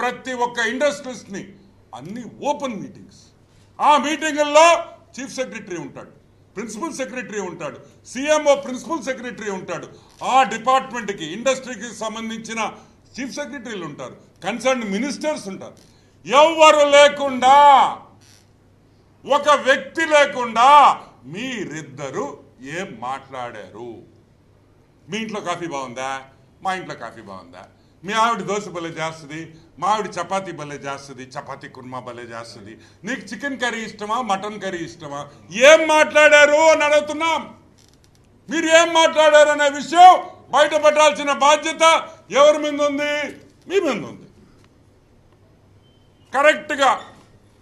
ప్రతి ఒక్క ఇండస్ట్రీస్ని అన్ని ఓపెన్ మీటింగ్స్. ఆ మీటింగుల్లో చీఫ్ సెక్రటరీ ఉంటాడు ప్రిన్సిపల్ సెక్రటరీ ఉంటాడు సిఎంఓ ప్రిన్సిపల్ సెక్రటరీ ఉంటాడు. ఆ డిపార్ట్మెంట్కి ఇండస్ట్రీకి సంబంధించిన చీఫ్ సెక్రటరీలు ఉంటారు కన్సర్న్ మినిస్టర్స్ ఉంటారు. ఎవరు లేకుండా ఒక వ్యక్తి లేకుండా మీరిద్దరు ఏం మాట్లాడారు? మీ ఇంట్లో కాఫీ బాగుందా? మా ఇంట్లో కాఫీ బాగుందా? మీ ఆవిడ దోశ భలే చేస్తుంది మా ఆవిడ చపాతీ భలే చేస్తుంది చపాతీ కుర్మా భలే చేస్తుంది. నీకు చికెన్ కర్రీ ఇష్టమా మటన్ కర్రీ ఇష్టమా? ఏం మాట్లాడారు అని అడుగుతున్నాం. మీరు ఏం మాట్లాడారు అనే విషయం బయట పెట్టాల్సిన బాధ్యత ఎవరి మీద ఉంది? మీ మీద ఉంది. కరెక్ట్గా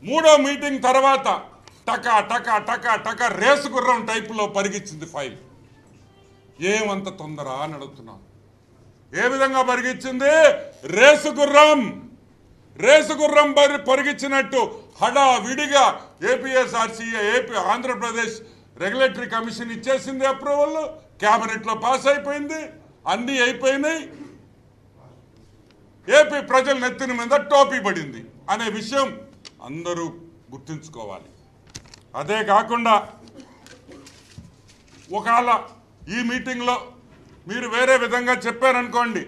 మూడో మీటింగ్ తర్వాత టకా టకా టకా టకా రేసు గుర్రం టైపులో పరిగించింది ఫైల్. ఏమంత తొందర అని అడుగుతున్నాం. ఏ విధంగా పరిగించింది రేసు రేసుగుర్రం రేసు పరి పరిగించినట్టు హడా విడిగా APSRCA AP Andhra Pradesh regulatory commission ఇచ్చేసింది అప్రూవల్. క్యాబినెట్లో పాస్ అయిపోయింది. అన్నీ అయిపోయినాయి. ఏపీ ప్రజల నెత్తిన మీద టోపీ పడింది అనే విషయం అందరూ గుర్తుంచుకోవాలి. అదే కాకుండా ఒకవేళ ఈ మీటింగ్లో మీరు వేరే విధంగా చెప్పారనుకోండి